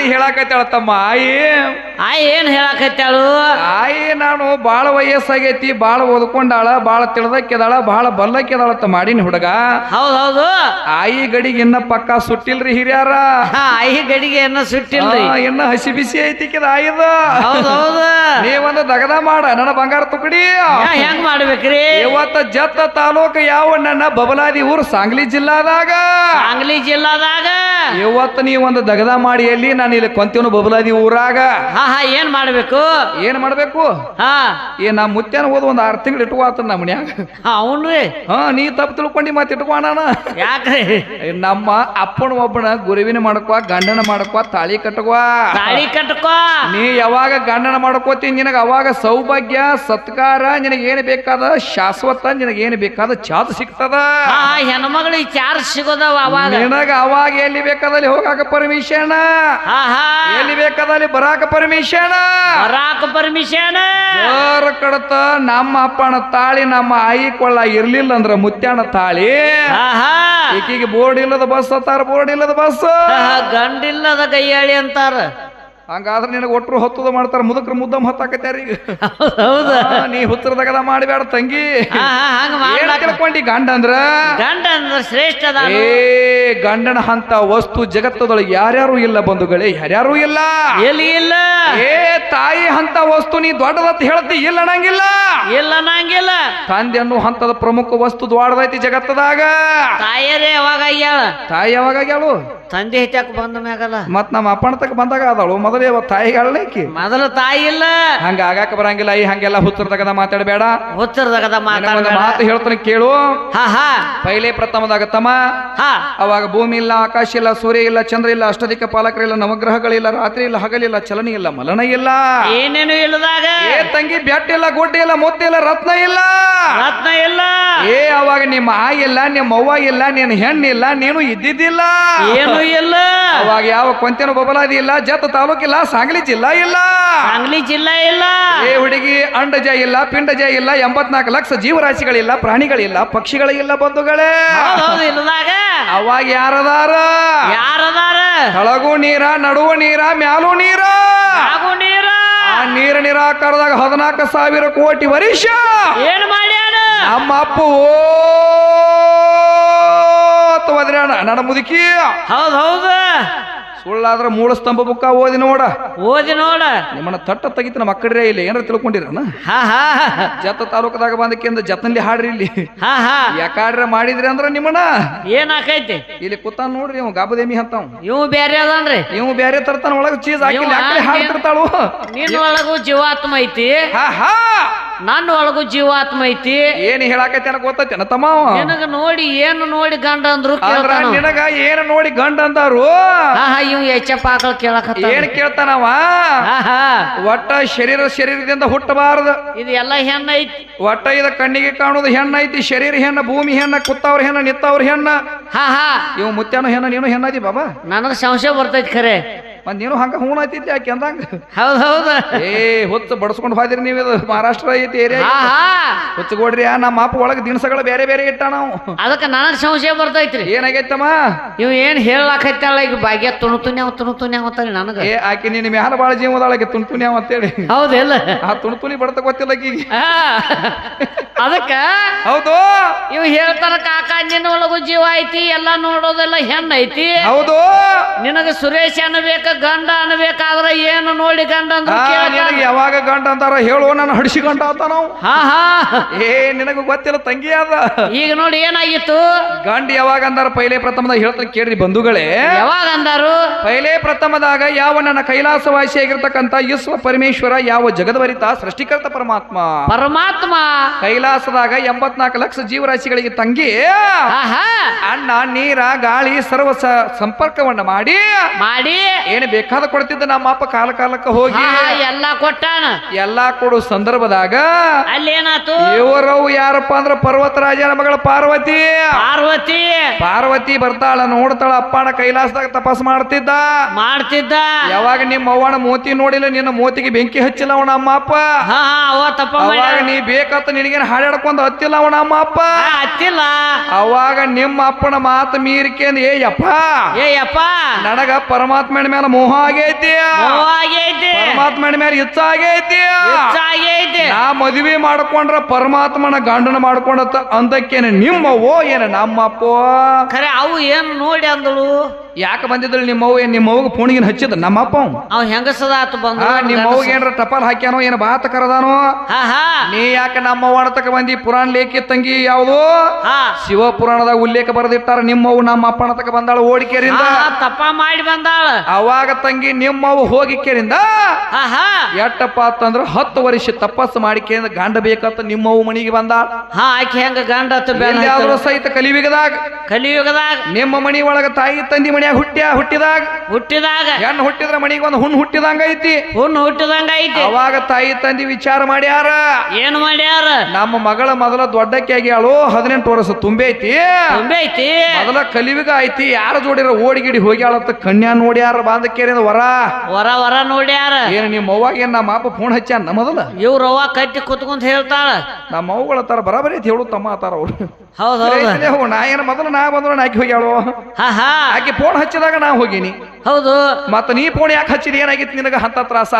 ಏನ್ ಹೇಳಾಕತ್ತಾಳ ತಮ್ಮ ಆಯಿ? ಆಯಿ ಏನ್ ಹೇಳಾಕತ್ತಾಳು ಆಯಿ ನಾನು ಬಾಳ ವಯಸ್ಸಾಗೈತಿ ಬಾಳ ಓದ್ಕೊಂಡಾಳ ಬಾಳ ತಿಳ್ದಕ್ಕೆದಾಳ ಬಾಳ ಬಲ್ಲಕ್ಕೆದಾಳ ಮಾಡಿನ ಹುಡುಗ. ಹೌದ್ ಹೌದು. ಆಯಿ ಗಡಿಗೆ ಇನ್ನ ಪಕ್ಕ ಸುಟ್ಟಿಲ್ರಿ ಹಿರಿಯಾರ. ಆಯಿ ಗಡಿಗೆ ಇನ್ನ ಸುಟ್ಟಿಲ್ರಿ. ಆ, ಇನ್ನ ಹಸಿ ಬಿಸಿ ಐತಿ ಕಿದ ಆಯ್ದ. ಹೌದ್ ಹೌದು. ನೀವೊಂದು ದಗದ ಮಾಡ ನನ್ನ ಬಂಗಾರ ತುಕಡಿ. ಯಾ, ಹೆಂಗ್ ಮಾಡ್ಬೇಕ್ರಿ? ಇವತ್ತ ಜತ್ತ ತಾಲೂಕು ಯಾವ ನನ್ನ ಬಬಲಾದಿ ಊರು? ಸಾಂಗ್ಲಿ ಜಿಲ್ಲಾದಾಗ. ಸಾಂಗ್ಲಿ ಜಿಲ್ಲಾದಾಗ. ಇವತ್ತು ನೀ ಒಂದು ದಗದ ಮಾಡಿ ಎಲ್ಲಿ ನಾನು ಇಲ್ಲಿ ಕೊಂತೀವನು ಬಬಲಾದಿ ಊರಾಗ. ಹಾ ಹಾ ಏನ್ ಮಾಡ್ಬೇಕು? ಏನ್ ಮಾಡ್ಬೇಕು? ಹಾ. ಏ ನಾ ಮುತ್ಯಾನ ಹೋದ ಒಂದ್ ಆರ್ ತಿಂಗಳು ಇಟ್ಕೋತ ನಮ್ಮ ಮನ್ಯಾಗ. ಅವನ್ರಿ ಹಾ ನೀ ತಪ್ಪು ತಿಳ್ಕೊಂಡಿ ಮತ್ತೆ ಇಟ್ಕೋಣ ಯಾಕ್ರಿ? ನಮ್ಮ ಅಪ್ಪನ ಒಬ್ಬನ ಗುರುವಿನ ಮಾಡ್ಕೋ ಗಂಡನ ಮಾಡ್ಕೋ ತಾಳಿ ಕಟ್ಕೋ. ತಾಳಿ ಕಟ್ಕೋ. ನೀ ಯಾವಾಗ ಗಂಡನ ಮಾಡ್ಕೋತಿ ನಿನಗ ಅವಾಗ ಸೌಭಾಗ್ಯ ಸತ್ಕಾರ ನಿನಗೆ ಏನು ಬೇಕಾದ ಶಾಶ್ವತ ನಿನಗೆ ಏನು ಬೇಕಾದ ಚಾತ್ ಸಿಗ್ತದ. ಹೆಣ್ಮಗಳಿಗೆ ಚಾರ್ಜ್ ಸಿಗೋದವ ಅವಾಗ. ನಿನಗ ಅವಾಗ ಎಲ್ಲಿ ಬೇಕಾದಲ್ಲಿ ಹೋಗಾಕ ಪರ್ಮಿಷನ್ ಎಲ್ಲಿ ಬೇಕಾದಲ್ಲಿ ಬರಾಕ ಪರ್ಮಿಷನ್ ಬರಾಕ ಪರ್ಮಿಷನ್ ಜೋರ ಕಡತ ನಮ್ಮ ಅಪ್ಪನ ತಾಳಿ ನಮ್ಮ ಆಯಿ ಕೊಳ್ಳ ಇರ್ಲಿಲ್ಲ ಅಂದ್ರ ಮುತ್ಯಾಣ ತಾಳಿ. ಈಕೆಗೆ ಬೋರ್ಡ್ ಇಲ್ಲದ ಬಸ್ ಅತ್ತಾರ ಬೋರ್ಡ್ ಇಲ್ಲದ ಬಸ್. ಗಂಡಿಲ್ಲದ ಕೈಯಾಳಿ ಅಂತಾರ. ಹಂಗಾದ್ರೆ ನಿನಗೆ ಒಟ್ಟರು ಹೊತ್ತದ ಮಾಡ್ತಾರ ಮುದುಕ್ರ ಮುದ್ದಮ್ ಹತ್ತಾಕತ್ಯಾರ ಹೌದು ನೀ ಹುತ್ತರದಗದ ಮಾಡಬೇಡ ತಂಗಿ. ಏನ್ ತಿಳ್ಕೊಂಡಿ ಗಂಡ ಅಂದ್ರ? ಗಂಡ ಅಂದ್ರ ಶ್ರೇಷ್ಠ ಏ ಗಂಡನ ಹಂತ ವಸ್ತು ಜಗತ್ತದೊಳಗೆ ಯಾರ್ಯಾರು ಇಲ್ಲ ಬಂಧುಗಳೇ ಯಾರ್ಯಾರು ಇಲ್ಲ? ಎಲ್ಲಿ ಇಲ್ಲ? ಏ ತಾಯಿ ಹಂತ ವಸ್ತು ನೀ ದೊಡ್ಡದತ್ತ ಹೇಳ್ತಿ ಇಲ್ಲ ಅನ್ನಂಗಿಲ್ಲ. ಇಲ್ಲ ನಂಗಿಲ್ಲ ತಂದೆ ಅನ್ನೋ ಹಂತದ ಪ್ರಮುಖ ವಸ್ತು ದೊಡ್ಡದೈತಿ ಜಗತ್ತದಾಗ. ತಾಯರೇ ಯಾವಾಗ ತಾಯಿ ಯಾವಾಗ ಆಗ್ಯಾಳು? ತಂದೆ ಹೆಚ್ಚಾಕ ಬಂದ ಮ್ಯಾಗಲ್ಲ. ಮತ್ ನಮ್ಮ ಅಪ್ಪನ ತಕ ಬಂದಾಗ ಅದಳು ಮೊದಲೇ ತಾಯಿ ಹೇಳಲಿಕ್ಕೆ ಮೊದಲು ತಾಯಿ ಇಲ್ಲ. ಹಂಗ ಆಗಾಕ ಬರಂಗಿಲ್ಲ ಈ ಹಂಗೆಲ್ಲ ಹುತ್ತರದಾಗ ಮಾತಾಡಬೇಡ ಹುಚ್ಚರದಾಗದ ಮಾತಾಡ ಮಾತು ಹೇಳ್ತಾನೆ ಕೇಳು. ಹಾ ಹಾ. ಪೈಲೆ ಪ್ರಥಮದಾಗ ತಮ್ಮ ಹಾ. ಅವಾಗ ಭೂಮಿ ಇಲ್ಲ ಆಕಾಶ ಇಲ್ಲ ಸೂರ್ಯ ಇಲ್ಲ ಚಂದ್ರ ಇಲ್ಲ ಅಷ್ಟದಿಕ್ಕ ಪಾಲಕರಿಲ್ಲ ನವಗ್ರಹಗಳಿಲ್ಲ ರಾತ್ರಿ ಇಲ್ಲ ಹಗಲಿಲ್ಲ ಚಲನೆ ಇಲ್ಲ ಮಲನ ಇಲ್ಲ. ಏನೇನು ಇಲ್ಲದಾಗ? ಏ ತಂಗಿ ಬೆಟ್ಟ ಇಲ್ಲ ಗುಡ್ಡ ಇಲ್ಲ ಮುತ್ತ ಇಲ್ಲ ರತ್ನ ಇಲ್ಲ. ರತ್ನ ಇಲ್ಲ. ಏ ಅವಾಗ ನಿಮ್ಮ ಆ ಇಲ್ಲ ನಿಮ್ಮ ಅವ್ವ ಇಲ್ಲ ನಿನ್ನ ಹೆಣ್ಣಿಲ್ಲ ನೀನು ಇದ್ದಿದ್ದಿಲ್ಲ. ಏನು ಇಲ್ಲ. ಅವಾಗ ಯಾವ ಕೊಂತೇನು ಬಬಲಾದಿ ಇಲ್ಲ ಜತ್ ತಾಲೂಕಿಲ್ಲ ಸಾಂಗ್ಲಿ ಜಿಲ್ಲಾ ಇಲ್ಲ. ಸಾಂಗ್ಲಿ ಜಿಲ್ಲಾ ಇಲ್ಲ. ಏ ಹುಡುಗಿ ಅಂಡಜ ಇಲ್ಲ ಪಿಂಡಜ ಇಲ್ಲ ಎಂಬತ್ನಾಲ್ಕು ಲಕ್ಷ ಜೀವರಾಶಿಗಳಿಲ್ಲ ಪ್ರಾಣಿಗಳಿಲ್ಲ ಪಕ್ಷಿಗಳಿಲ್ಲ ಬಂಧುಗಳೇ. ಇಲ್ಲದಾಗ. ಅವಾಗ ಯಾರದಾರ? ಯಾರದಾರ? ಕೆಳಗು ನೀರ ನಡುವ ನೀರ ಮ್ಯಾಲೂ ನೀರ. ನೀರ. ಆ ನೀರ ನಿರಾಕಾರದಾಗ ಹದಿನಾಲ್ಕು ಸಾವಿರ ಕೋಟಿ ವರ್ಷ ಏನ್ ಮಾಡ್ಯಾನ ನಮ್ಮ ಅಪ್ಪು ಒದ್ರಾಣ ನನ್ನ ಮುದುಕಿ. ಹೌದು ಹೌದು. ಸುಳ್ಳಾದ್ರ ಮೂಲ ಸ್ತಂಭ ಬುಕ್ಕ ಓದಿ ನೋಡ. ಓದಿ ನೋಡ. ನಿಮ್ಮನ್ನ ತಟ್ಟ ತೆಗಿತ ನಮ್ಮ ಅಕ್ಕಡ್ರೆ ಇಲ್ಲಿ ಏನಾರ ತಿಳ್ಕೊಂಡಿರನ? ಜತ ತಾಲೂಕದಾಗ ಬಂದಕ್ಕಿಂತ ಜತನಲ್ಲಿ ಹಾಡ್ರಿ ಇಲ್ಲಿ. ಹಾ ಹಾ. ಯಾಕಾಡ್ರೆ ಮಾಡಿದ್ರಿ ಅಂದ್ರ ನಿಮ್ಮನ್ನ? ಏನಾಕೈತಿ ಇಲ್ಲಿ ಕೂತ ನೋಡ್ರಿ ಇವ್ ಗಾಬುದೇಮಿ ಅಂತಾವ್. ಇವು ಬೇರೆ ಅದನ್ರಿ. ಇವ್ ಬೇರೆ ತರ್ತಾನ ಒಳಗ ಚೀಸ್ ಹಾಕಿ ಹಾಡ್ತಿರ್ತಾಳು. ನಿನ್ನ ಒಳಗೂ ಜೀವಾತ್ಮ ಐತಿ. ಹಾ ಹಾ. ನನ್ನ ಒಳಗೂ ಜೀವಾತ್ಮ ಐತಿ. ಏನ್ ಹೇಳಾಕೈತಿ ಗೊತ್ತೈತಿ ತಮ್ಮ ನಿನಗ ನೋಡಿ ಏನು ನೋಡಿ ಗಂಡ ಅಂದ್ರು ಕೇಳ್ತಾನ ನಿನಗ ಏನ್ ನೋಡಿ ಗಂಡ ಅಂದಾರು ಹಾ ಹಾ ಇವ್ ಎಚ್ಚಪ್ಪ ಆಕಳ ಕೇಳಕತ್ತ ಏನ್ ಕೇಳ್ತಾನವ? ಹಾ ಹಾ ಒಟ್ಟ ಶರೀರ ಶರೀರದಿಂದ ಹುಟ್ಟಬಾರದು. ಇದು ಎಲ್ಲ ಹೆಣ್ಣ ಐತಿ. ಒಟ್ಟ ಇದ ಕಣ್ಣಿಗೆ ಕಾಣುದು ಹೆಣ್ಣೈತಿ ಶರೀರ ಹೆಣ್ಣ ಭೂಮಿ ಹೆಣ್ಣ ಕುತ್ತವ್ರ ಹೆಣ್ಣ ನಿತ್ತವ್ರ ಹೆಣ್ಣ. ಹಾ ಹಾ ಇವ್ ಮುತ್ಯಾನು ಹೆಣ್ಣ ನೀನು ಹೆಣ್ಣದಿ ಬಾಬಾ. ನನಗ ಸಂಶಯ ಬರ್ತೈತಿ ಖರೆ. ನೀನು ಹಂಗ ಹೂಣ ಐತಿದ್ದೆ ಯಾಕೆ ಅಂದಂಗ. ಹೌದು ಹೌದ. ಏ ಹೊತ್ತು ಬಡಿಸ್ಕೊಂಡು ಹೋದಿರಿ ನೀವು ಇದು ಮಹಾರಾಷ್ಟ್ರ ಐತಿ ಏರಿಯಾ ಹುಚ್ಚಗೋಡ್ರಿ ನಮ್ಮ ಅಪ್ಪ ಒಳಗೆ ದಿನಸಗಳು ಬೇರೆ ಬೇರೆ ಇಟ್ಟ ನಾವು. ಅದಕ್ಕೆ ನನಗೆ ಸಂಶಯ ಬರ್ತೈತ್ರಿ. ಏನಾಗೈತಮ್ಮ? ಇವ್ ಏನ್ ಹೇಳಾಕೈತಲ್ಲ ಈಗ ಭಾಗ್ಯ ತುಣು ತುನ್ಯಾವ ತುಣು ನನಗೆ. ಏ ಆಕಿ ನಿನ್ನ ಮ್ಯಾಲ ಬಾಳ ಜೀವದಾಳಕ್ಕೆ ತುಣ್ತುನ್ಯಾವ ಅಂತೇಳಿ. ಹೌದಿಲ್ಲ ಆ ತುಣ್ತುನಿ ಬಡತ ಗೊತ್ತಿಲ್ಲ ಈಗ ಅದಕ್ಕ ಹೌದು. ಇವ್ ಹೇಳ್ತಾರ ಕಾಕ ನಿನ್ನ ಒಳಗು ಜೀವ ಐತಿ ಎಲ್ಲ ನೋಡೋದೆಲ್ಲ ಹೆಣ್ಣ ಐತಿ ಹೌದು. ನಿನಗ ಸುರೇಶ್ ಅನ್ಬೇಕ ಗಂಡ ಅನ್ಬೇಕಾದ್ರೆ ಏನು ನೋಡಿ ಗಂಡ ಅಂದ್ರು ಆ, ಕೇಳ್ತಾನ. ನಿನಗೆ ಯಾವಾಗ ಗಂಡ ಅಂತಾರ ಹೇಳು ನಾನು ಹಡಿಸಿ ಗಂಡ ಅಂತ ನಾವು. ಹಾ ಹಾ. ಏ ನಿನಗೂ ಗೊತ್ತಿಲ್ಲ ತಂಗಿ ಅದ. ಈಗ ನೋಡಿ ಏನಾಗಿತ್ತು? ಗಂಡ ಯಾವಾಗ ಅಂದಾರ? ಪೈಲೆ ಪ್ರಥಮದಾಗ ಹೇಳ್ತಾರೆ ಕೇಳ್ರಿ ಬಂಧುಗಳೇ. ಯಾವಾಗ ಅಂದಾರು? ಪೈಲೆ ಪ್ರಥಮದಾಗ ಯಾವ ನನ್ನ ಕೈಲಾಸವಾಸಿಯಾಗಿರ್ತಕ್ಕಂಥ ವಿಶ್ವ ಪರಮೇಶ್ವರ ಯಾವ ಜಗದ್ವರಿತ ಸೃಷ್ಟಿಕರ್ತ ಪರಮಾತ್ಮ? ಪರಮಾತ್ಮ. ಕೈಲಾಸದಾಗ ಎಂಬತ್ನಾಲ್ಕು ಲಕ್ಷ ಜೀವರಾಶಿಗಳಿಗೆ ತಂಗಿ. ಅನ್ನ ನೀರ ಗಾಳಿ ಸರ್ವ ಸ- ಸಂಪರ್ಕವನ್ನ ಮಾಡಿ. ಮಾಡಿ. ಏನು ಬೇಕಾದ ಕೊಡ್ತಿದ್ದ ನಮ್ಮ ಅಪ್ಪ ಕಾಲ ಕಾಲಕ್ಕೆ ಹೋಗಿ ಹಾ ಹಾ ಎಲ್ಲಾ ಕೊಟ್ಟಾನ. ಎಲ್ಲಾ ಕೊಡು ಸಂದರ್ಭದಾಗ ಅಲ್ಲೇನಾತು? ಇವರವು ಯಾರಪ್ಪ ಅಂದ್ರ ಪರ್ವತರಾಜನ ಮಗಳ ಪಾರ್ವತಿ. ಪಾರ್ವತಿ. ಪಾರ್ವತಿ ಬರ್ತಾಳ ನೋಡ್ತಾಳ ಅಪ್ಪನ ಕೈಲಾಸದಾಗ ತಪಾಸ್ ಮಾಡ್ತಿದ್ದ. ಮಾಡ್ತಿದ್ದ. ಯಾವಾಗ ನಿಮ್ಮ ಅವ್ವನ ಮೋತಿ ನೋಡಿಲ್ಲ ನಿನ್ನ ಮೋತಿಗೆ ಬೆಂಕಿ ಹಚ್ಚಿಲ್ಲ ಅವನ ಅಮ್ಮ ಅಪ್ಪ. ಹಾ ಹಾ ಅವ ತಪ್ಪ ಅವಾಗ. ನೀ ಬೇಕಂತ ನಿನಗೇನು ಹಾಡಾಡ್ಕೊಂಡು ಹತ್ತಿಲ್ಲ ಅವನ ಅಮ್ಮ ಅಪ್ಪ? ಆ, ಹತ್ತಿಲ್ಲ. ಅವಾಗ ನಿಮ್ಮ ಅಪ್ಪನ ಮಾತು ಮೀರಿಕೆ ಏ ಯಪ್ಪ ಏ ಯಪ್ಪ ನನಗ ಪರಮಾತ್ಮನ ಮೇಲೆ ಮೋಹ ಆಗೈತಿ. ಪರಮಾತ್ಮನ ಮೇಲೆ ಇಚ್ಛ ಆಗೈತಿ. ಹೆಚ್ಚಾಗೈತಿ ನಾ ಮದುವೆ ಮಾಡ್ಕೊಂಡ್ರ ಪರಮಾತ್ಮನ ಗಂಡನ ಮಾಡ್ಕೊಂಡತ್ತ ಅಂದಕ್ಕೇನೆ ನಿಮ್ಮವೋ ಏನ ನಮ್ಮಪ್ಪೋ? ಖರೆ ಅವು ಏನ್ ನೋಡಿ ಅಂದಳು? ಯಾಕೆ ಬಂದಿದ್ಳು ನಿಮ್ಮವ್ವ ಏನ್ ನಿಮ್ಮವ್ಗ ಫೋಣಿಗಿನ ಹಚ್ಚಿದ ನಮ್ಮಪ್ಪ ಅವ. ಅವ್ ಹೆಂಗಸದ ಆತು ಬಂದು ನಿಮ್ಮವ್ಗ ಏನ್ರ ಟಪಾಲ್ ಹಾಕ್ಯಾನೋ ಏನ ಬಾತ ಕರದಾನೋ? ಹಾ ಹಾ. ನೀ ಯಾಕೆ ನಮ್ಮ ತಕ ಬಂದಿ? ಪುರಾಣ ಲೇಖಿ ತಂಗಿ ಯಾವುದು? ಹಾ. ಶಿವ ಪುರಾಣದಾಗ ಉಲ್ಲೇಖ ಬರೆದಿಟ್ಟಾರ ನಿಮ್ಮವ್ವ ನಮ್ಮ ಅಪ್ಪಣತಕ ಬಂದಾಳ ಓಡಿಕೆರಿಂದ. ತಪ್ಪ ಮಾಡಿ ಬಂದಾಳ. ಅವಾಗ ತಂಗಿ ಹೋಗಿ ಕೇರಿಂದ ಹಾ ಎಟ್ಟಪ್ಪ ಅಂತಂದ್ರ ಹತ್ತು ವರ್ಷ ತಪಸ್ಸು ಕೇಂದ್ರ ಗಂಡ ಬೇಕಂತ ನಿಮ್ಮವ್ವ ಮನಿಗೆ ಬಂದ. ಹಾ ಆಕೆ ಹೆಂಗ ಗಂಡ ಸಹಿತ ಕಲಿಯುಗದಾಗ ಕಲಿಯುಗದಾಗ. ನಿಮ್ಮ ಮನಿ ಒಳಗ ತಾಯಿ ತಂದಿ ಮನ್ಯಾಗ ಹುಟ್ಟ್ಯಾ ಹುಟ್ಟಿದಾಗ? ಹುಟ್ಟಿದಾಗ. ಹೆಣ್ಣು ಹುಟ್ಟಿದ್ರ ಮನಿಗೆ ಒಂದು ಹುಣ್ಣು ಹುಟ್ಟಿದಂಗ ಐತಿ. ಹುಣ್ಣು ಹುಟ್ಟಿದಂಗ ಐತಿ. ಅವಾಗ ತಾಯಿ ತಂದಿ ವಿಚಾರ ಮಾಡ್ಯಾರ. ಏನ್ ಮಾಡ್ಯಾರ? ನಮ್ಮ ಮಗಳ ಮೊದಲ ದೊಡ್ಡಕ್ಕೆ ಆಗ್ಯಾಳು ಹದಿನೆಂಟು ವರ್ಷ ತುಂಬೈತಿ ತುಂಬೈತಿ ಐತಿ. ಮೊದಲ ಕಲಿವಿಗ ಐತಿ. ಯಾರ ಜೋಡಿರ ಓಡಿಗಿಡಿ ಹೋಗ್ಯಾಳತ್ತ ಕನ್ಯಾ ನೋಡ್ಯಾರ ಬಾಂಧಕೇರಿದ ವರ. ವರ ವರ ನೋಡ್ಯಾರ ಏನ್ ನಿಮ್ಮ ಅವ್ವಾಗ ಏನ್ ನಮ್ಮ ಅಪ್ಪ ಫೋನ್ ಹಚ್ಚಾನ ಮೊದಲ? ಇವ್ರ ಅವ್ವ ಕಟ್ಟಿ ಕುತ್ಕೊಂತ ಹೇಳ್ತಾಳ. ನಮ್ಮ ಅವ್ಗಳ ತರ ಬರಬರಿ ಐತಿ ಹೇಳು ತಮ್ಮ ಆತಾರ ಅವ್ರು. ಹೌದ್ ಹೌದ. ರೈತನೇ ಹೋಗು, ನಾ ಏನ ಮೊದಲು ನಾ ಬಂದ್ರು ಆಕಿ ಹೋಗ್ಯಾಳು? ಹಾ ಹಾ. ಆಕಿ ಫೋನ್ ಹಚ್ಚಿದಾಗ ನಾ ಹೋಗಿನಿ. ಹೌದು. ಮತ್ತ ನೀ ಫೋನ್ ಯಾಕೆ ಹಚ್ಚಿದ? ಏನಾಗಿತ್ತು ನಿನಗ ಅಂತ ತ್ರಾಸ?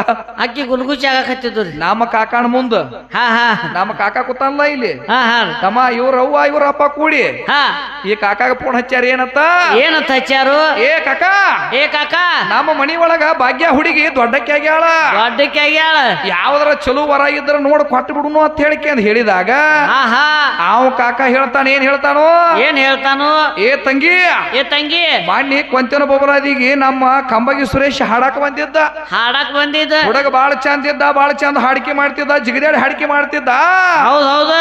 ಅಕ್ಕಿ ಗುಲ್ಗುಚಿ ಆಗ ಹಚ್ಚಿದ್ರಿ ನಮ್ಮ ಕಾಕಾಣ ಮುಂದ. ಹಾ ಹಾ. ನಮ್ಮ ಕಾಕ ಕೂತಲ್ಲ ಇಲ್ಲಿ. ಹಾ ಹಾ. ತಮ್ಮ ಇವ್ರ ಅವ್ವ ಇವ್ರ ಅಪ್ಪ ಕೂಡಿ. ಹಾ. ಈ ಕಾಕಾಗ ಫೋನ್ ಹಚ್ಚಾರ ಏನತ್ತ ಏನಂತ ಹಚ್ಚಾರು ಏ ಕಾಕಾ. ಏ ಕಾಕ. ನಮ್ಮ ಮನಿ ಒಳಗ ಭಾಗ್ಯ ಹುಡುಗಿ ದೊಡ್ಡಕ್ಕೆ ಆಗ್ಯಾಳ. ದೊಡ್ಡಕ್ಕೆ ಆಗ್ಯಾಳ. ಯಾವ್ದಾರ ಚಲೋ ವರ ಇದ್ರ ನೋಡ್ ಕೊಟ್ಟು ಬಿಡುನು ಅಂತ ಹೇಳಿಕೆ ಅಂತ ಹೇಳಿದಾಗ ಅವ ಕಾಕ ಹೇಳ್ತಾನ ಏನ್ ಹೇಳ್ತಾನೋ? ಏನ್ ಹೇಳ್ತಾನೋ? ಏ ತಂಗಿ. ಏ ತಂಗಿ. ಮಾಡಿ ಕೊಂತೇನ ಬೊಬರಾದಿಗೆ ನಮ್ಮ ಕಂಬಗಿ ಸುರೇಶ್ ಹಾಡಕ್ ಬಂದಿದ್ದ. ಹಾಡಕ್ ಬಂದಿದ್ದ. ಹುಡುಗ ಬಾಳ ಚಂದ ಇದ್ದ ಬಾಳ ಚಂದ ಹಾಡಿಕೆ ಮಾಡ್ತಿದ್ದ ಜಿಗದಾಡಿ ಹಾಡಿಕೆ ಮಾಡ್ತಿದ್ದ. ಹೌದ್ ಹೌದ.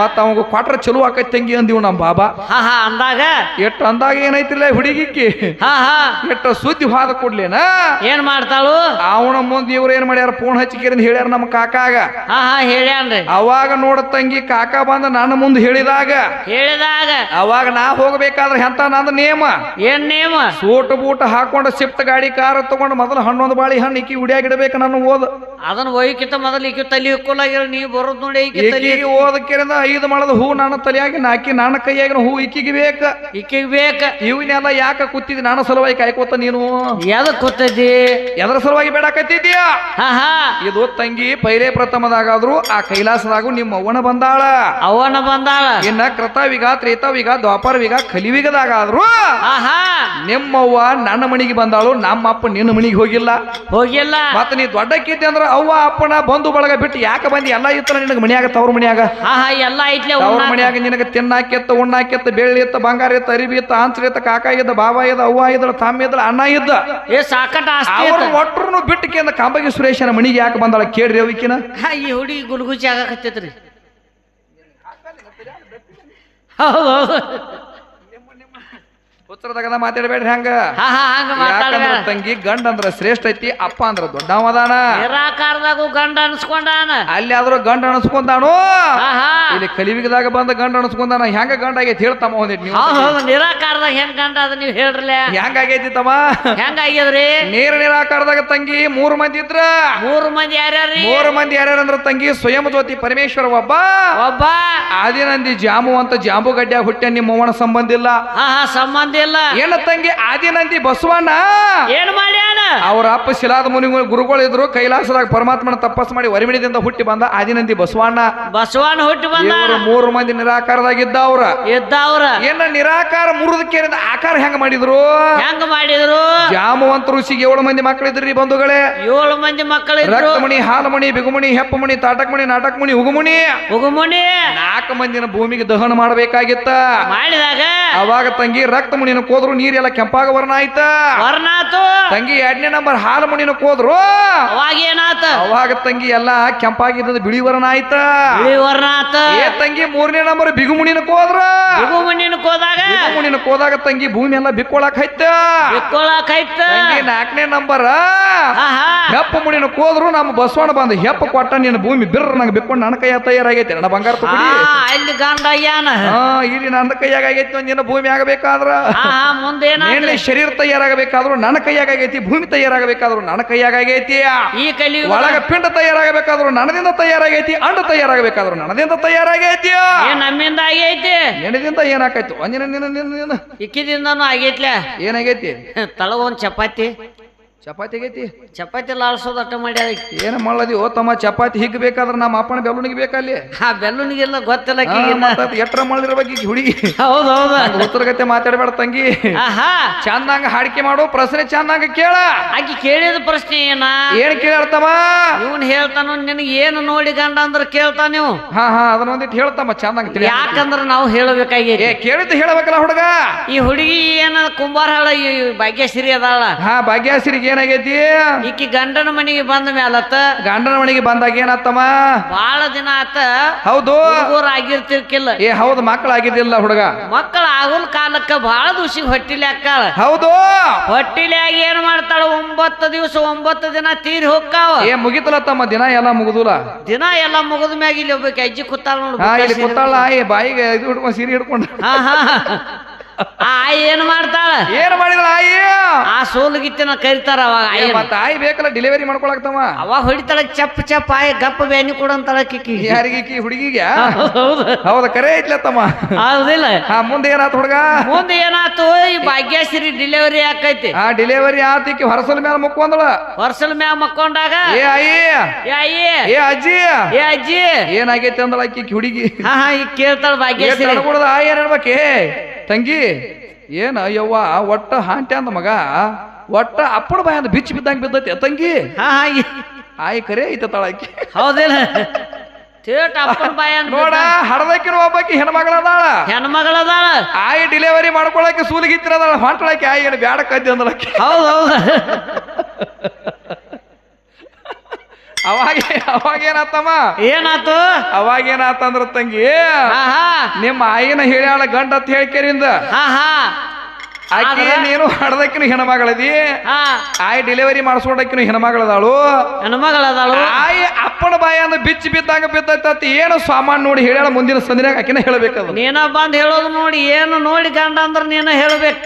ಮತ್ತ ಅವಾಗ ಕೊಟ್ರ ಚಲೋ ಆಕೈತಿ ತಂಗಿ ಅಂದಿವ್ ನಮ್ಮ ಬಾಬಾ. ಹಾ ಹಾ ಅಂದಾಗ? ಎಷ್ಟು ಅಂದಾಗ ಏನೈತಿಲ್ಲ ಹುಡುಗಿಕ್ಕಿ. ಹಾ ಹಾ ಎಷ್ಟ ಸುದ್ದಿ ಹಾದ ಕೊಡ್ಲೇನ ಏನ್ ಮಾಡ್ತಾಳು? ಅವನ ಮುಂದೆ ಇವ್ರು ಏನ್ ಮಾಡ್ಯಾರ? ಫೋನ್ ಹಚ್ಚಿಕಿರಿಂದ ಹೇಳ್ಯಾರ ನಮ್ಮ ಕಾಕಾಗ. ಹಾ ಹಾ ಹೇಳ್ಯಾನ್ರಿ. ಅವಾಗ ನೋಡ ತಂಗಿ ಕಾಕ ಬಂದ ನನ್ನ ಮುಂದೆ ಹೇಳಿದಾಗ. ಹೇಳಿದಾಗ. ಅವಾಗ ನಾ ಹೋಗ್ಬೇಕಾದ್ರೆ ಎಂತ ನಂದ ನೇಮ? ಏನ್ ನೇಮ? ಸೂಟ್ ಬೂಟ್ ಹಾಕೊಂಡು ಶಿಫ್ಟ್ ಗಾಡಿ ಕಾರ್ ತಗೊಂಡು ಮೊದಲು ಹಣ್ಣೊಂದು ಬಾಳಿ ಹಣ್ಣು ಇಕ್ಕಿ ಉಡಿಯಾಗಿಡ್ಬೇಕು ನಾನು ಓದ್. ಅದನ್ನ ಒಯ್ಕಿತ ಮೊದಲು ಇಕ್ಕಿ ತಲಿ ಹುಕ್ಕಲಾಗಿರ ನೀ ಬರೋದ್ ನೋಡಿ ಇಕ್ಕಿಗೆ ಓದಕ್ಕಿರಿಂದ ಐದು ಮಳದ ಹೂ ನನ್ನ ತಲೆಯಾಗಿ ನಾಕಿ ನನ್ನ ಕೈಯಾಗಿನ ಹೂ ಇಕ್ಕಿಗೆ ಬೇಕ. ಇಕ್ಕಿಗೆ ಬೇಕ. ಇವನ್ನೆಲ್ಲ ಯಾಕ ಕೂತಿದ್? ನಾನು ಸಲುವಾಗಿ ಕಾಯ್ಕೋತ ನೀನು. ಎದಕ್ ಕೂತೈತಿ ಎದರ ಸಲುವಾಗಿ ಬೇಡಕತ್ತಿದ್ಯಾ ಹಾ ಹಾ. ಇದು ತಂಗಿ ಪೈರೇ ಪ್ರಥಮದಾಗಾದ್ರು ಆ ಕೈಲಾಸದಾಗೂ ನಿಮ್ಮ ಅವ್ವನ ಬಂದಾಳ. ಅವನ ಬಂದಾಳ. ಇನ್ನ ಕೃತವಿಗ ತ್ರೇತವಿಗ ದ್ವಾಪರವಿಗ ಕಲಿವಿಗದಾಗಾದ್ರು ವಿಗ ಕಲಿವಿಗದಾಗಾದ್ರು ನಿಮ್ಮವ್ವ ನನ್ನ ಮನಿಗೆ ಬಂದಾಳು ನಮ್ಮ ಅಪ್ಪ ನಿನ್ನ ಮನಿಗೆ ಹೋಗಿಲ್ಲ. ಹೋಗಿಲ್ಲ. ಮತ್ತ ನೀ ದೊಡ್ಡಕ್ಕಿದ್ದೆ ಅಂದ್ರ ಅವ್ವ ಅಪ್ಪನ ಬಂಧು ಬಳಗ ಬಿಟ್ಟು ಯಾಕೆ ಬಂದಿ? ಎಲ್ಲ ಇತ್ತಲ್ಲ ನಿನಗ ಮನ್ಯಾಗ ತವ್ರ ಮನ್ಯಾಗ? ಆಹಾ ಎಲ್ಲ ಐತ್ಲೆ ಅವ್ರ. ಮನ್ಯಾಗ ನಿನಗ ತಿನ್ನಾಕಿತ್ತ ಉಣ್ಣಾಕಿತ್ತ ಬೆಳ್ಳಿ ಇತ್ತ ಬಂಗಾರ ಇತ್ತ ಅರಿಬಿ ಇತ್ತ ಆಂಚರ್ ಇತ್ತ ಕಾಕ ಇದ್ದ ಬಾಬಾ ಇದ್ದ ಅವ್ವ ಇದ್ರ ತಮ್ಮ ಇದ್ರ ಅಣ್ಣ ಇದ್ದ. ಏ ಸಾಕಟ ಆಸ್ತಿ ಅವ್ರ ಐತ. ಒಟ್ಟರು ಬಿಟ್ಟಕ್ಕೆ ಕಂಬಗಿ ಸುರೇಶನ ಮನಿಗೆ ಯಾಕೆ ಬಂದಾಳ ಕೇಳ್ರಿ ಅವಿಕಿನ? ಹಾ, ಈ ಹುಡುಗಿ ಗುಲ್ಗುಚಿ ಆಗಕತ್ತೈತ್ರಿ. ಹೌದು ಹೌದು. ಉತ್ತರದಾಗ ಮಾತಾಡಬೇಡ್ರಿ ಹಂಗ. ಹಾ ಹಾ ಹಂಗ ಯಾಕಂದ್ರ ಮಾತಾಡ ತಂಗಿ ಗಂಡ ಅಂದ್ರ ಶ್ರೇಷ್ಠ ಐತಿ ಅಪ್ಪ ಅಂದ್ರ ದೊಡ್ಡವದಾನ ನಿರಾಕಾರದಾಗೂ ಗಂಡ ಅನ್ಸ್ಕೊಂಡಾನ. ಅಲ್ಲಿ ಆದ್ರೂ ಗಂಡ ಅನಸ್ಕೊಂತಾನು ಹಾ ಹಾ. ಇಲ್ಲಿ ಕಲಿವಿಗದಾಗ ಬಂದ ಗಂಡ ಅನಸ್ಕೊಂತಾನ ಹೆಂಗ ಗಂಡ ಆಗೈತಿ ಹೇಳ್ತಮ್ಮ ಒಂದಿಟ್ ನೀವು. ಹೌದು ನಿರಾಕಾರದಾಗ ಹೆಂಗ್ ಗಂಡ ಅದ ನೀವು ಹೇಳ್ರಲ್ಲ ಹೆಂಗ ಆಗೈತಿ ತಮ್ಮ? ಹೆಂಗ ಆಗ್ಯದ್ರಿ? ನೀರ್ ನಿರಾಕಾರದಾಗ ತಂಗಿ ಮೂರು ಮಂದಿ ಇದ್ರ. ಮೂರು ಮಂದಿ ಯಾರ್ಯಾರಿ? ಮೂರು ಮಂದಿ ಯಾರ್ಯಾರಂದ್ರ ತಂಗಿ ಸ್ವಯಂ ಜ್ಯೋತಿ ಪರಮೇಶ್ವರ ಒಬ್ಬ. ಒಬ್ಬ. ಆದಿನಂದಿ ಜಾಮು ಅಂತ ಜಾಂಬು ಗಡ್ಡ್ಯಾಗ ಹುಟ್ಟ ನಿಮ್ಮ ಅವ್ವನ ಸಂಬಂಧ ಇಲ್ಲ. ಹಾ ಹಾ ಸಂಬಂಧ ಇಲ್ಲ ಏನ ತಂಗಿ ಆದಿನಂದಿ ಬಸವಣ್ಣ? ಏನ್ ಮಾಡ್ಯಾನ? ಅವ್ರ ಅಪ್ಪ ಶಿಲಾದ ಮುನಿ ಗುರುಗಳು ಇದ್ರು ಕೈಲಾಸದಾಗ ಪರಮಾತ್ಮನ ತಪಸ್ ಮಾಡಿ ವರಿಮಿಡಿದಿಂದ ಹುಟ್ಟಿ ಬಂದ ಆದಿನಂದಿ ಬಸವಣ್ಣ. ಬಸವಣ್ಣ ಹುಟ್ಟಿ ಬಂದ. ಮೂರು ಮಂದಿ ನಿರಾಕಾರದಾಗಿದ್ದ ಅವ್ರ ಇದ್ದ ಅವ್ರ ಏನ ನಿರಾಕಾರ ಮುರುದಕ್ಕೆ ಆಕಾರ ಹೆಂಗ ಮಾಡಿದ್ರು? ಹೆಂಗ ಮಾಡಿದ್ರು? ಜಾಮವಂತ ಋಷಿಗೆ ಏಳು ಮಂದಿ ಮಕ್ಕಳಿದ್ರಿ ಬಂಧುಗಳೇ. ಏಳು ಮಂದಿ ಮಕ್ಕಳು ರಕ್ತಮಣಿ ಹಾಲಮಣಿ ಬಿಗುಮಣಿ ಹೆಪ್ಪಮಣಿ ತಾಟಕಮಣಿ ನಾಟಕಮಣಿ ಉಗುಮಣಿ. ಉಗುಮಣಿ. ನಾಲ್ಕು ಮಂದಿನ ಭೂಮಿಗೆ ದಹನ ಮಾಡಬೇಕಾಗಿತ್ತ. ಮಾಡಿದಾಗ ಅವಾಗ ತಂಗಿ ರಕ್ತಮಣಿನ ಕೋದ್ರು ನೀರೆಲ್ಲ ಕೆಂಪಾಗ ವರ್ಣ ಆಯ್ತ. ವರ್ಣಾತು. ತಂಗಿ ಎರಡನೇ ನಂಬರ್ ಹಾಲಮಣಿನ ಕೋದ್ರು ಅವಾಗ ಏನಾತ? ಅವಾಗ ತಂಗಿ ಎಲ್ಲ ಕೆಂಪಾಗಿದ್ದ ಬಿಳಿ ವರ್ಣ ಆಯ್ತ. ಬಿಳಿ ವರ್ಣಾತ ಏ ತಂಗಿ ಮೂರನೇ ನಂಬರ್ ಬಿಗುಮುಣಿನ ಕೋದ್ರ ಉಗುಮುನಿನ ಹೋದಾಗ? ಬಿಗುಮುಣಿನ ಕೋದಾಗ ತಂಗಿ ಭೂಮಿ ಎಲ್ಲ ಬಿಕ್ಕೊಳಕ್ ಹೈತ. ಬಿಕ್ಕೊಳಕ್ ಹೈತ. ತಂಗಿ ನಾಲ್ಕನೇ ನಂಬರ್. ಹೆಪ್ಪ ಮುಣಿನ ಕೋದ್ರು ನಮ್ಮ ಬಸವಣ್ಣ ಬಂದ ಹೆಪ್ಪ ಕೊಟ್ಟ ನಿನ್ನ ಭೂಮಿ ಬಿರ್ರ ನಂಗೆ ಬಿಕ್ಕೊಂಡು ನನ್ನ ಕೈಯ ತಯಾರಾಗೈತೆ ನನ್ನ ಬಂಗಾರ ಹಾ, ಇಲ್ಲಿ ಗಂಡ ಇಲ್ಲಿ ನನ್ನ ಕೈಯಾಗ ಆಗೈತಿ ನಿನ್ನ ಭೂಮಿ ಆಗಬೇಕಾದ್ರ. ಮುಂದೇನ ಶರೀರ ತಯಾರಾಗಬೇಕಾದ್ರು ನನ್ನ ಕೈಯಾಗೈತಿ ಭೂಮಿ ತಯಾರಾಗಬೇಕಾದ್ರು ನನ್ನ ಕೈಯಾಗೈತಿ ಈ ಕಲಿ ಒಳಗ ಪಿಂಡ ತಯಾರಾಗಬೇಕಾದ್ರು ನನ್ನದಿಂದ ತಯಾರಾಗೈತಿ ಅಂಡ ತಯಾರಾಗಬೇಕಾದ್ರು ನನದಿಂದ ತಯಾರಾಗೈತಿ. ನಮ್ಮಿಂದ ಆಗೈತಿ? ನೆನದಿಂದ ಏನಾಕೈತು ಒಂದಿನ ನಿನ್ನ ನಿನ್ನ ನಿನ್ನ. ಇಕ್ಕಿದಿಂದನು ಆಗೈತ್ಲ? ಏನಾಗೈತಿ? ತಳಗೊಂದ್ ಚಪಾತಿ. ಚಪಾತಿ ಆಗೈತಿ? ಚಪಾತಿ ಲಾಳ್ಸೋದು ಅಟ್ಟ ಮಾಡ್ಯಾರ ಏನು ಮಾಡದಿ ಓ ತಮ್ಮ ಚಪಾತಿ ಹಿಗ್ ಬೇಕಾದ್ರೆ ನಮ್ಮ ಅಪ್ಪನ ಬೆಲ್ಲುನಿಗೆ ಬೇಕಲ್ಲಿ ಆ ಬೆಲ್ಲುನಿಗೆಲ್ಲ ಗೊತ್ತಿಲ್ಲ ಆಕಿಗಿನ್ನ. ಎಟ್ರ ಮಾಡಿರ್ಬೇಕು ಬಗ್ಗೆ ಹುಡುಗಿ. ಹೌದ್ ಹೌದು. ಉತ್ತರಗತೆ ಮಾತಾಡಬೇಡ ತಂಗಿ. ಆಹಾ. ಚಂದಂಗ ಹಾಡಿಕೆ ಮಾಡು ಪ್ರಶ್ನೆ ಚಂದಂಗ ಕೇಳ. ಆಕಿ ಕೇಳಿದ ಪ್ರಶ್ನೆ ಏನ? ಏನ್ ಕೇಳ್ತಾವ ಇವನ್ ಹೇಳ್ತಾನ ನಿನಗೆ ಏನು ನೋಡಿ ಗಂಡ ಅಂದ್ರೆ ಕೇಳ್ತಾನ ನೀವು ಹಾ ಹಾ ಅದನ್ನೊಂದಿಟ್ಟು ಹೇಳ್ತಮ್ಮ ಚಂದಂಗ ತಿಳಿ ಯಾಕಂದ್ರ ನಾವು ಹೇಳಬೇಕಾಗಿ ಏ ಕೇಳಿದ್ದು ಹೇಳಬೇಕಲ್ಲ ಹುಡುಗ? ಈ ಹುಡುಗಿ ಏನ ಕುಂಬಾರ ಹಾಳ ಈ ಭಾಗ್ಯಶ್ರೀ ಅದಾಳ. ಹಾ ಭಾಗ್ಯಶ್ರೀಗೆ ಏನಾಗೈತಿ? ಈಕಿ ಗಂಡನ ಮನೆಗೆ ಬಂದ ಮ್ಯಾಲತ್ತ ಗಂಡನ ಮನೆಗೆ ಬಂದಾಗ ಏನತ್ತಮ್ಮ? ಬಹಳ ದಿನ ಆತ ಹೌದು. ಹುಡುಗರು ಆಗಿರ್ತಿರ್ಕಿಲ್ಲ. ಏ ಹೌದು ಮಕ್ಕಳಾಗಿದ್ದಿಲ್ಲ ಹುಡುಗ. ಮಕ್ಕಳ ಆಗುಲ್ ಕಾಲಕ್ಕ ಬಹಳ ದಿವಸ ಹೊಟ್ಟಿಲಿ ಹಾಕಾಳ ಹೌದು. ಹೊಟ್ಟಿಲಿ ಆಗಿ ಏನ್ ಮಾಡ್ತಾಳ? ಒಂಬತ್ತು ದಿವಸ ಒಂಬತ್ತು ದಿನ ತೀರಿ ಹೋಗ್ತಾವ ಏ ಮುಗಿತಲ್ಲ ತಮ್ಮ ದಿನ ಎಲ್ಲ ಮುಗುದಿಲ್ಲ. ದಿನ ಎಲ್ಲ ಮುಗಿದ ಮ್ಯಾಗ ಇಲ್ಲಿ ಒಬ್ಬ ಅಜ್ಜಿ ಕುತ್ತಾಳ ನೋಡು ಇಲ್ಲಿ ಕೂತಾಳ ಏ ಬಾಯಿಗೆ ಇದು ಹಿಡ್ಕೊಂಡು ಸೀರೆ ಹಿಡ್ಕೊಂಡು. ಹಾ ಹಾ. ಆ ಆಯಿ ಏನ್ ಮಾಡ್ತಾಳ? ಏನ್ ಮಾಡಿದ್ರ ಆಯಿ? ಆ ಸೋಲುಗಿತ್ತಿನ ಕರಿತಾರ ಅವಾಗ ಏ, ಆಯಿ ಮತ್ತ ಆಯಿ ಬೇಕಲ್ಲ ಡೆಲಿವರಿ ಮಾಡ್ಕೊಳಕ್ತವ ಅವ ಹೊಡಿತಾಳ ಚಪ್ ಚಪ್ ಆಯಿ ಗಪ್ಪ ಬೇನಿ ಕೊಡಂತಾಳ ಕಿಕ್ಕಿ ಯಾರಿಗೆ ಕಿ ಹುಡುಗಿಗೆ ಹೌದು. ಹೌದ ಕರೆ ಐತ್ಲ ತಮ್ಮ. ಹೌದಿಲ್ಲ. ಹಾ ಮುಂದೆ ಏನಾತ ಹುಡುಗ? ಮುಂದೆ ಏನಾತು? ಈ ಭಾಗ್ಯಶ್ರೀ ಡಿಲಿವರಿ ಆಕೈತಿ ಆ ಡೆಲಿವರಿ ಆತಿಕಿ ಹೊರಸಲ್ ಮೇಲೆ ಮುಕ್ಕೊಂದಳ. ಹೊರಸಲ್ ಮ್ಯಾಗ ಮಕ್ಕೊಂಡಾಗ? ಏ ಆಯಿ. ಏ ಏ ಅಜ್ಜಿ. ಏ ಅಜ್ಜಿ. ಏನಾಗೈತಿ ಅಂದಳ ಆಕಿ ಹುಡುಗಿ? ಹಾ ಹಾ ಈಗ ಕೇಳ್ತಾಳ ಭಾಗ್ಯಶ್ರೀ. ತಡಗುಡದ ಆಯಿ ಏನ್ ಹೇಳ್ಬೇಕೇ? ತಂಗಿ ಏನ ಯವ್ವ ಒಟ್ಟ ಹಾಂಟೆ ಅಂದ ಮಗ? ಒಟ್ಟ ಅಪ್ಪಡ ಬಾಯ ಅಂದ ಬಿಚ್ಚಿ ಬಿದ್ದಂಗ ಬಿದ್ದೈತಿ ತಂಗಿ? ಆಯ್ ಕರೆ ಐತ ತಳಕಿ ಹೌದೇನ ನೋಡ ಹಡದಕ್ಕಿನ ಒಬ್ಬಾಕಿ ಹೆಣ್ಮಗಳದಾಳ. ಹೆಣ್ಮಗಳದಾಳ. ಆಯಿ ಡೆಲಿವರಿ ಮಾಡ್ಕೊಳಕ್ಕೆ ಸೂಲಿಗಿತ್ತಿರದಾಳ. ಹೊಂಟಳಕ್ಕೆ ಆಯಿ ಏನು ಬ್ಯಾಡ ಕದ್ದಿ ಅಂದಳಕ್ಕೆ ಹೌದು ಹೌದು. ಅವಾಗ ಅವಾಗೇನಾತಮ್ಮ ಏನಾತು? ಅವಾಗೇನಾತಂದ್ರ ತಂಗಿ? ನಿಮ್ಮ ಆಯಿನ ಹೇಳ್ಯಾಳ ಗಂಡ ಅಂತ ಹೇಳ್ಕೇರಿಂದ. ಆಕೆ ನೀನು ಹಡದಕ್ಕಿನ ಹೆಣ್ಮಗಳದಿ? ಆಯಿ ಡೆಲಿವರಿ ಮಾಡಿಸ್ಕೊಡಕ್ಕಿನ ಹೆಣ್ಮಗಳದಾಳು? ಹೆಣ್ಮಗಳದಾಳು? ಆಯಿ ಅಪ್ಪನ ಬಾಯ ಅಂದ ಬಿಚ್ಚಿ ಬಿದ್ದಾಗ ಬಿದ್ದೈತಿ ಏನು ಸಾಮಾನ್ ನೋಡಿ ಹೇಳ್ಯಾಳ ಮುಂದಿನ ಸಂದಿನಾಗ ಆಕಿನ ಹೇಳ್ಬೇಕದು? ನೀನ ಬಂದ್ ಹೇಳೋದು ನೋಡಿ ಏನು ನೋಡಿ ಗಂಡ ಅಂದ್ರೆ ನೀನ ಹೇಳ್ಬೇಕು.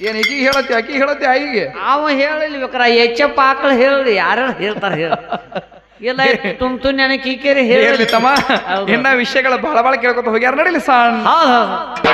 ಏನ್ ಈಕಿ ಹೇಳತ್ತೆ ಆಕಿ ಹೇಳತ್ತೆ ಆಯಿಗೆ? ಅವ ಹೇಳಲಿ ಬೇಕಾರ ಹೆಚ್ಚಪ್ಪ ಆಕಳು ಹೇಳಿ ಯಾರು ಹೇಳ್ತಾರ ಹೇಳ ಇಲ್ಲ ತುಮ್ ತು ನನಗೆ ಕೀಕೇರಿ ಹೇಳಿ ತಮ್ಮ. ಇನ್ನ ವಿಷಯಗಳ ಬಹಳ ಬಹಳ ಕೇಳ್ಕೊತ ಹೋಗ್ಯಾರ ನಡಿಲಿ ಸಣ್ಣ ಹೌದು ಹೌದು.